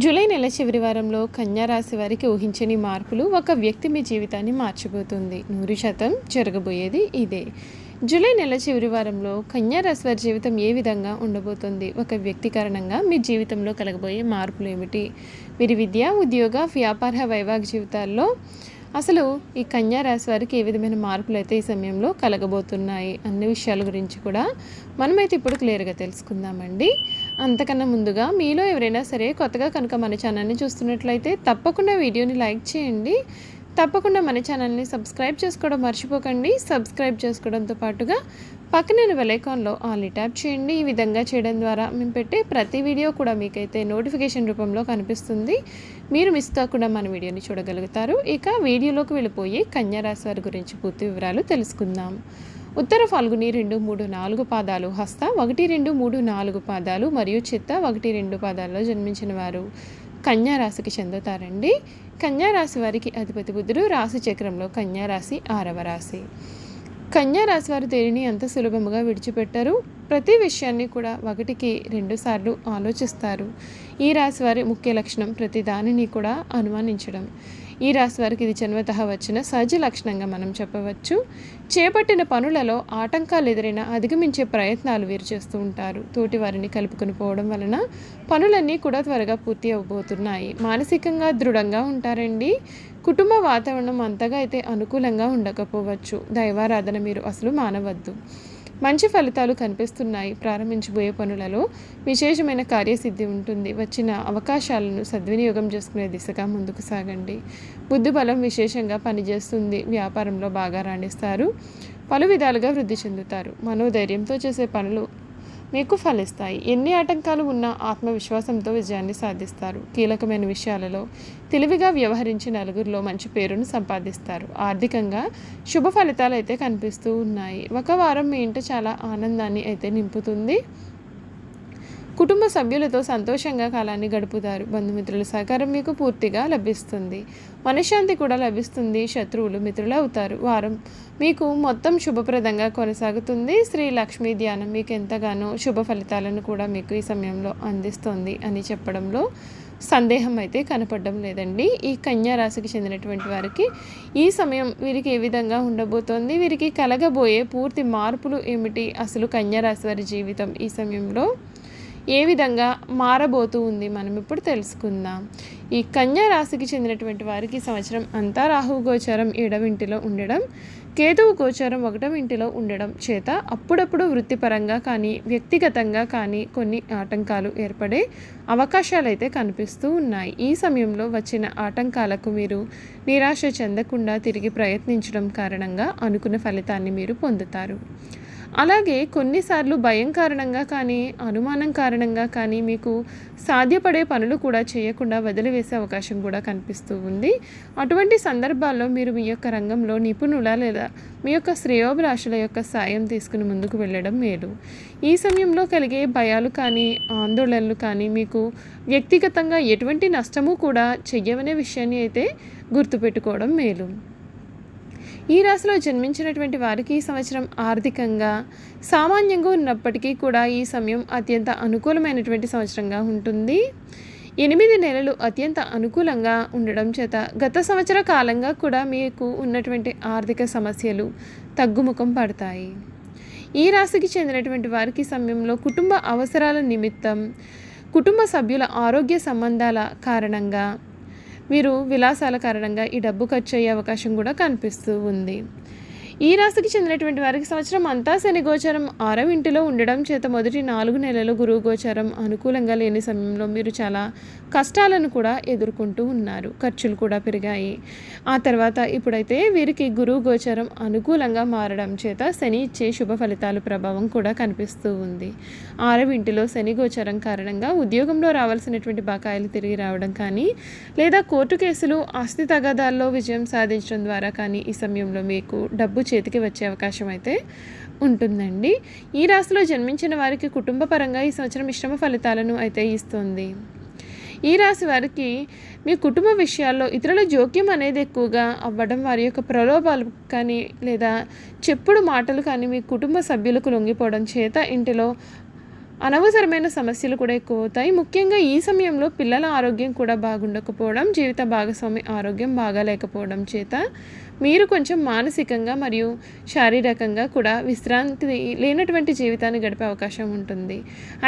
July నెల చివరి వారంలో కన్యారాశి వారికి ఊహించని మార్పులు ఒక వ్యక్తి మీ జీవితాన్ని మార్చిపోతుంది. నూరు శాతం జరగబోయేది ఇదే. జూలై నెల చివరి వారంలో కన్యా రాశి వారి జీవితం ఏ విధంగా ఉండబోతుంది? ఒక వ్యక్తి కారణంగా మీ జీవితంలో కలగబోయే మార్పులు ఏమిటి? వీరి విద్య ఉద్యోగ వ్యాపార వైవాహిక జీవితాల్లో అసలు ఈ కన్యా రాశి వారికి ఏ విధమైన మార్పులు అయితే ఈ సమయంలో కలగబోతున్నాయి? అన్ని విషయాల గురించి కూడా మనమైతే ఇప్పుడు క్లియర్గా తెలుసుకుందామండి. అంతకన్నా ముందుగా మీలో ఎవరైనా సరే కొత్తగా కనుక మన ఛానల్ని చూస్తున్నట్లయితే తప్పకుండా వీడియోని లైక్ చేయండి. తప్పకుండా మన ఛానల్ని సబ్స్క్రైబ్ చేసుకోవడం మర్చిపోకండి. సబ్స్క్రైబ్ చేసుకోవడంతో పాటుగా పక్కనే వెలైకాన్లో ఆల్ ట్యాప్ చేయండి. ఈ విధంగా చేయడం ద్వారా మేము పెట్టే ప్రతి వీడియో కూడా మీకైతే నోటిఫికేషన్ రూపంలో కనిపిస్తుంది. మీరు మిస్ కాకుండా మన వీడియోని చూడగలుగుతారు. ఇక వీడియోలోకి వెళ్ళిపోయి కన్యారాశి వారి గురించి పూర్తి వివరాలు తెలుసుకుందాం. ఉత్తర ఫాల్గుని రెండు మూడు నాలుగు పాదాలు హస్త ఒకటి రెండు మూడు నాలుగు పాదాలు మరియు చిత్త ఒకటి రెండు పాదాల్లో జన్మించిన వారు. కన్యా రాశికి చెందుతారండి. కన్యా రాశి వారికి అధిపతి బుద్ధుడు రాశి చక్రంలో కన్యారాశి ఆరవ రాశి. కన్యా రాశి వారు దేనిని అంత సులభముగా విడిచిపెట్టారు? ప్రతి విషయాన్ని కూడా ఒకటికి రెండు సార్లు ఆలోచిస్తారు. ఈ రాశి వారి ముఖ్య లక్షణం ప్రతి దానిని కూడా అనుమానించడం. ఈ రాశి వారికి ఇది జన్మత వచ్చిన సహజ లక్షణంగా మనం చెప్పవచ్చు. చేపట్టిన పనులలో ఆటంకాలు ఎదురైనా అధిగమించే ప్రయత్నాలు వీరు చేస్తూ ఉంటారు. తోటి వారిని కలుపుకొని పోవడం వలన పనులన్నీ కూడా త్వరగా పూర్తి అవ్వబోతున్నాయి మానసికంగా దృఢంగా ఉంటారండి. కుటుంబ వాతావరణం అంతగా అయితే అనుకూలంగా ఉండకపోవచ్చు. దైవారాధన మీరు అసలు మానవద్దు. మంచి ఫలితాలు కనిపిస్తున్నాయి. ప్రారంభించబోయే పనులలో విశేషమైన కార్యసిద్ధి ఉంటుంది. వచ్చిన అవకాశాలను సద్వినియోగం చేసుకునే దిశగా ముందుకు సాగండి. బుద్ధిబలం విశేషంగా పనిచేస్తుంది. వ్యాపారంలో బాగా రాణిస్తారు. పలు విధాలుగా వృద్ధి చెందుతారు. మనోధైర్యంతో చేసే పనులు మీకు ఫలిస్తాయి. ఎన్ని ఆటంకాలు ఉన్నా ఆత్మవిశ్వాసంతో విజయాన్ని సాధిస్తారు. కీలకమైన విషయాలలో తెలివిగా వ్యవహరించి నలుగురిలో మంచి పేరును సంపాదిస్తారు. ఆర్థికంగా శుభ ఫలితాలు అయితే కనిపిస్తూ ఉన్నాయి. ఒక వారం మీ ఇంట చాలా ఆనందాన్ని అయితే నింపుతుంది. కుటుంబ సభ్యులతో సంతోషంగా కాలాన్ని గడుపుతారు. బంధుమిత్రుల సహకారం మీకు పూర్తిగా లభిస్తుంది. మనశ్శాంతి కూడా లభిస్తుంది. శత్రువులు మిత్రులు అవుతారు. వారం మీకు మొత్తం శుభప్రదంగా కొనసాగుతుంది. శ్రీ లక్ష్మీ ధ్యానం మీకు ఎంతగానో శుభ ఫలితాలను కూడా మీకు ఈ సమయంలో అందిస్తుంది అని చెప్పడంలో సందేహం అయితే కనపడడం లేదండి. ఈ కన్యా రాశికి చెందినటువంటి వారికి ఈ సమయం వీరికి ఏ విధంగా ఉండబోతోంది? వీరికి కలగబోయే పూర్తి మార్పులు ఏమిటి? అసలు కన్యా రాశి వారి జీవితం ఈ సమయంలో ఏ విధంగా మారబోతూ ఉంది మనం ఇప్పుడు తెలుసుకుందాం. ఈ కన్యా రాశికి చెందినటువంటి వారికి సంవత్సరం అంతా రాహు గోచారం ఏడవింటిలో ఉండడం కేతువు గోచారం ఒకటవ ఇంటిలో ఉండడం చేత అప్పుడప్పుడు వృత్తిపరంగా కానీ వ్యక్తిగతంగా కానీ కొన్ని ఆటంకాలు ఏర్పడే అవకాశాలు అయితే కనిపిస్తూ ఉన్నాయి. ఈ సమయంలో వచ్చిన ఆటంకాలకు మీరు నిరాశ చెందకుండా తిరిగి ప్రయత్నించడం కారణంగా అనుకున్న ఫలితాన్ని మీరు పొందుతారు. అలాగే కొన్నిసార్లు భయం కారణంగా కానీ అనుమానం కారణంగా కానీ మీకు సాధ్యపడే పనులు కూడా చేయకుండా వదిలివేసే అవకాశం కూడా కనిపిస్తూ ఉంది. అటువంటి సందర్భాల్లో మీరు మీ యొక్క రంగంలో నిపుణుల లేదా మీ యొక్క శ్రేయోభిలాషుల యొక్క సాయం తీసుకుని ముందుకు వెళ్ళడం మేలు. ఈ సమయంలో కలిగే భయాలు కానీ ఆందోళనలు కానీ మీకు వ్యక్తిగతంగా ఎటువంటి నష్టము కూడా చెయ్యవనే విషయాన్ని అయితే గుర్తుపెట్టుకోవడం మేలు. ఈ రాశిలో జన్మించినటువంటి వారికి ఈ సంవత్సరం ఆర్థికంగా సామాన్యంగా ఉన్నప్పటికీ కూడా ఈ సమయం అత్యంత అనుకూలమైనటువంటి సంవత్సరంగా ఉంటుంది. ఎనిమిది నెలలు అత్యంత అనుకూలంగా ఉండడం చేత గత సంవత్సర కాలంగా కూడా మీకు ఉన్నటువంటి ఆర్థిక సమస్యలు తగ్గుముఖం పడతాయి. ఈ రాశికి చెందినటువంటి వారికి సమయంలో కుటుంబ అవసరాల నిమిత్తం కుటుంబ సభ్యుల ఆరోగ్య సంబంధాల కారణంగా వీరు విలాసాల కారణంగా ఈ డబ్బు ఖర్చు అయ్యే అవకాశం కూడా కనిపిస్తూ ఉంది. ఈ రాశికి చెందినటువంటి వారికి సంవత్సరం అంతా శని గోచారం ఆరవ ఇంటిలో ఉండడం చేత మొదటి నాలుగు నెలలు గురువు గోచారం అనుకూలంగా లేని సమయంలో మీరు చాలా కష్టాలను కూడా ఎదుర్కొంటూ ఉన్నారు. ఖర్చులు కూడా పెరిగాయి. ఆ తర్వాత ఇప్పుడైతే వీరికి గురువు గోచారం అనుకూలంగా మారడం చేత శని ఇచ్చే శుభ ఫలితాలు ప్రభావం కూడా కనిపిస్తూ ఉంది. ఆరవ ఇంటిలో శని గోచారం కారణంగా ఉద్యోగంలో రావాల్సినటువంటి బకాయిలు తిరిగి రావడం కానీ లేదా కోర్టు కేసులు ఆస్తి తగాదాల్లో విజయం సాధించడం ద్వారా కానీ ఈ సమయంలో మీకు డబ్బు చేతికి వచ్చే అవకాశం అయితే ఉంటుందండి. ఈ రాశిలో జన్మించిన వారికి కుటుంబ పరంగా ఈ సంవత్సరం మిశ్రమ ఫలితాలను అయితే ఇస్తుంది. ఈ రాశి వారికి మీ కుటుంబ విషయాల్లో ఇతరుల జోక్యం అనేది ఎక్కువగా అవ్వడం వారి యొక్క ప్రలోభాలు కానీ లేదా చెప్పుడు మాటలు కానీ మీ కుటుంబ సభ్యులకు లొంగిపోవడం చేత ఇంటిలో అనవసరమైన సమస్యలు కూడా ఎక్కువ అవుతాయి ముఖ్యంగా ఈ సమయంలో పిల్లల ఆరోగ్యం కూడా బాగుండకపోవడం జీవిత భాగస్వామి ఆరోగ్యం బాగాలేకపోవడం చేత మీరు కొంచెం మానసికంగా మరియు శారీరకంగా కూడా విశ్రాంతి లేనటువంటి జీవితాన్ని గడిపే అవకాశం ఉంటుంది.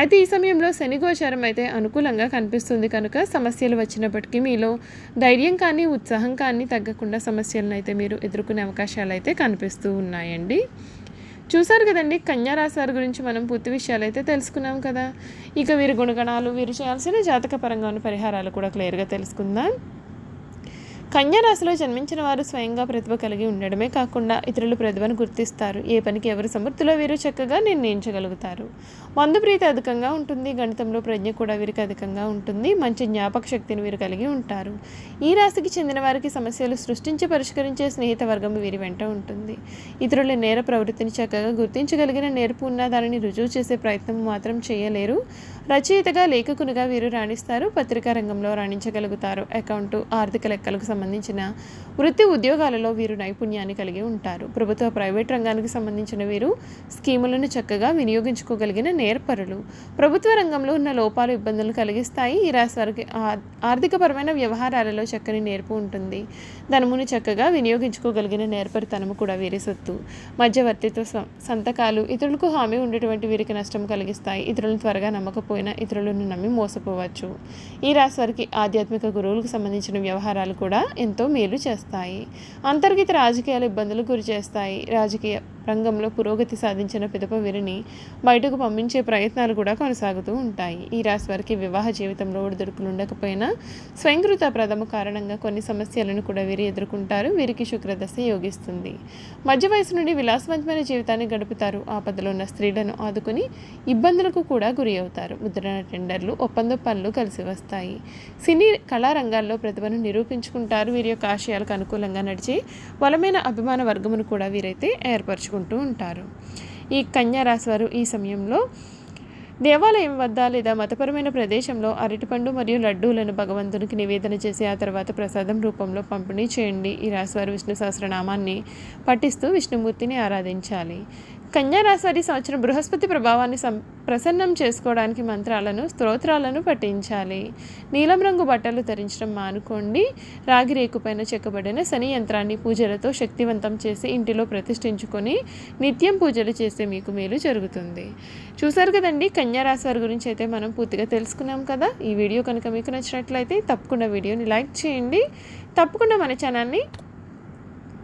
అయితే ఈ సమయంలో శని గోచారం అయితే అనుకూలంగా కనిపిస్తుంది కనుక సమస్యలు వచ్చినప్పటికీ మీలో ధైర్యం కానీ ఉత్సాహం కానీ తగ్గకుండా సమస్యలను అయితే మీరు ఎదుర్కొనే అవకాశాలు అయితే కనిపిస్తూ ఉన్నాయండి. చూసారు కదండి కన్యారాశి వారి గురించి మనం పూర్తి విషయాలు అయితే తెలుసుకున్నాం కదా. ఇక వీరి గుణగణాలు వీరు చేయాల్సిన జాతక పరంగా ఉన్న పరిహారాలు కూడా క్లియర్గా తెలుసుకుందాం. కన్యారాశిలో జన్మించిన వారు స్వయంగా ప్రతిభ కలిగి ఉండడమే కాకుండా ఇతరుల ప్రతిభను గుర్తిస్తారు. ఏ పనికి ఎవరు సమర్థులో వీరు చక్కగా నిర్ణయించగలుగుతారు. మందు ప్రీతి అధికంగా ఉంటుంది. గణితంలో ప్రజ్ఞ కూడా వీరికి అధికంగా ఉంటుంది. మంచి జ్ఞాపక శక్తిని వీరు కలిగి ఉంటారు. ఈ రాశికి చెందిన వారికి సమస్యలు సృష్టించి పరిష్కరించే స్నేహిత వర్గం వీరి వెంట ఉంటుంది. ఇతరుల నేర ప్రవృత్తిని చక్కగా గుర్తించగలిగిన నేర్పు ఉన్న దానిని రుజువు చేసే ప్రయత్నం మాత్రం చేయలేరు. రచయితగా లేఖకునిగా వీరు రాణిస్తారు. పత్రికా రంగంలో రాణించగలుగుతారు. అకౌంటు ఆర్థిక లెక్కలకు సంబంధించిన వృత్తి ఉద్యోగాలలో వీరు నైపుణ్యాన్ని కలిగి ఉంటారు. ప్రభుత్వ ప్రైవేట్ రంగానికి సంబంధించిన వీరు స్కీములను చక్కగా వినియోగించుకోగలిగిన నేర్పరులు. ప్రభుత్వ రంగంలో ఉన్న లోపాలు ఇబ్బందులు కలిగిస్తాయి. ఈ రాశి వారికి ఆర్థికపరమైన వ్యవహారాలలో చక్కని నేర్పు ఉంటుంది. ధనమును చక్కగా వినియోగించుకోగలిగిన నేర్పరితనము కూడా వీరి సొత్తు. మధ్యవర్తిత్వ సంతకాలు ఇతరులకు హామీ ఉండేటువంటి వీరికి నష్టం కలిగిస్తాయి. ఇతరులను త్వరగా నమ్మకపోయినా ఇతరులను నమ్మి మోసపోవచ్చు. ఈ రాశి వారికి ఆధ్యాత్మిక గురువులకు సంబంధించిన వ్యవహారాలు కూడా ఎంతో మేలు చేస్తాయి. అంతర్గత రాజకీయాలు ఇబ్బందులు గురి చేస్తాయి. రాజకీయ రంగంలో పురోగతి సాధించిన పిదప వీరిని బయటకు పంపించే ప్రయత్నాలు కూడా కొనసాగుతూ ఉంటాయి. ఈ రాశి వారికి వివాహ జీవితంలో ఒడిదుడుకులు ఉండకపోయినా స్వయంకృత ప్రథమ కారణంగా కొన్ని సమస్యలను కూడా వీరు ఎదుర్కొంటారు. వీరికి శుక్రదశ యోగిస్తుంది. మధ్య వయసు నుండి విలాసవంతమైన జీవితాన్ని గడుపుతారు. ఆపదలో ఉన్న స్త్రీలను ఆదుకుని ఇబ్బందులకు కూడా గురి అవుతారు. ముద్రణ టెండర్లు ఒప్పంద పనులు కలిసి వస్తాయి. సినీ కళారంగాల్లో ప్రతిభను నిరూపించుకుంటారు. వీరి యొక్క ఆశయాలకు అనుకూలంగా నడిచి బలమైన అభిమాన వర్గమును కూడా వీరైతే ఏర్పరచుకుంటారు. చేసుకుంటూ ఉంటారు. ఈ కన్యా రాశి వారు ఈ సమయంలో దేవాలయం వద్ద లేదా మతపరమైన ప్రదేశంలో అరటిపండు మరియు లడ్డూలను భగవంతునికి నివేదన చేసి ఆ తర్వాత ప్రసాదం రూపంలో పంపిణీ చేయండి. ఈ రాశివారు విష్ణు సహస్రనామాన్ని పఠిస్తూ విష్ణుమూర్తిని ఆరాధించాలి. కన్యారాశి సంవత్సరం బృహస్పతి ప్రభావాన్ని సం ప్రసన్నం చేసుకోవడానికి మంత్రాలను స్తోత్రాలను పఠించాలి. నీలం రంగు బట్టలు ధరించడం మానుకోండి. రాగి రేకుపైన చెక్కబడిన శని యంత్రాన్ని పూజలతో శక్తివంతం చేసి ఇంటిలో ప్రతిష్ఠించుకొని నిత్యం పూజలు చేస్తే మీకు మేలు జరుగుతుంది. చూసారు కదండి? కన్యారాశి వారి గురించి అయితే మనం పూర్తిగా తెలుసుకున్నాం కదా? ఈ వీడియో కనుక మీకు నచ్చినట్లయితే తప్పకుండా వీడియోని లైక్ చేయండి. తప్పకుండా మన ఛానల్ని